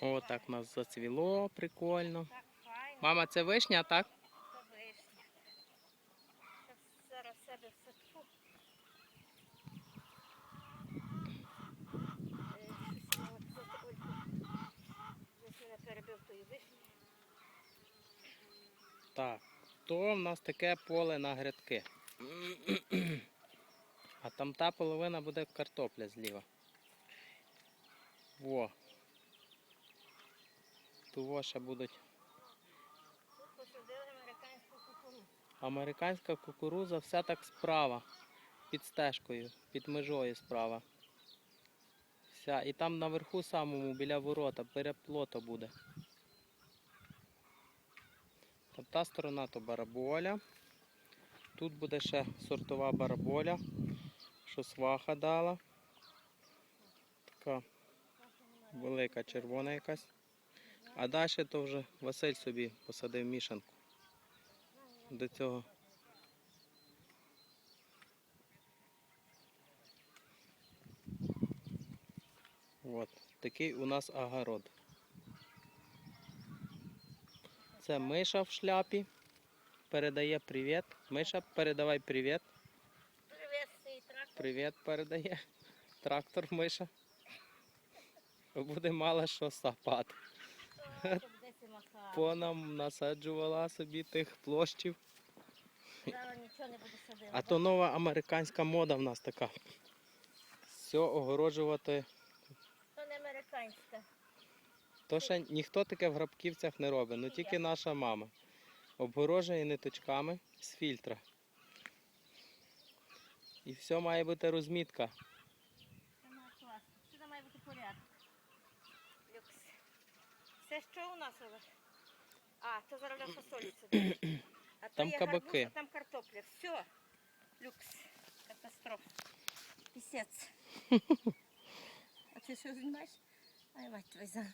О, так у нас зацвіло, прикольно. Мама, це вишня, так? це вишня. Щас зараз себе вишні. Так. То в нас таке поле на грядки. А там та половина буде картопля зліва. Во. Ще будуть американська кукуруза, вся так справа. Під стежкою, під межою справа. Вся. І там наверху самому біля ворота переплото буде. Та та сторона то бараболя. Тут буде ще сортова бараболя, що сваха дала. Така велика червона якась. А далі то вже Василь собі посадив мішанку. До цього. От, такий у нас огород. Це Миша в шляпі. Передає привіт. Миша, передавай привіт. Привет, цей трактор. Привіт передає. Трактор Миша. Буде мало що сапати. Понам насаджувала собі тих площів. А то нова американська мода в нас така. Все огороджувати. То не американська. То ще ніхто таке в грабківцях не робить, ну тільки наша мама. Обгорожує ниточками з фільтра. І все має бути розмітка. Це має класно. Сюди має бути порядок. Люкс. Це що у нас Олег? А, це зараз фасолі сюди. А то Там є кабаки. гарбуз, а там картопля. Все. Люкс. Катастрофа. Пісець. А ти що знімаєш? Ай, мать твою за.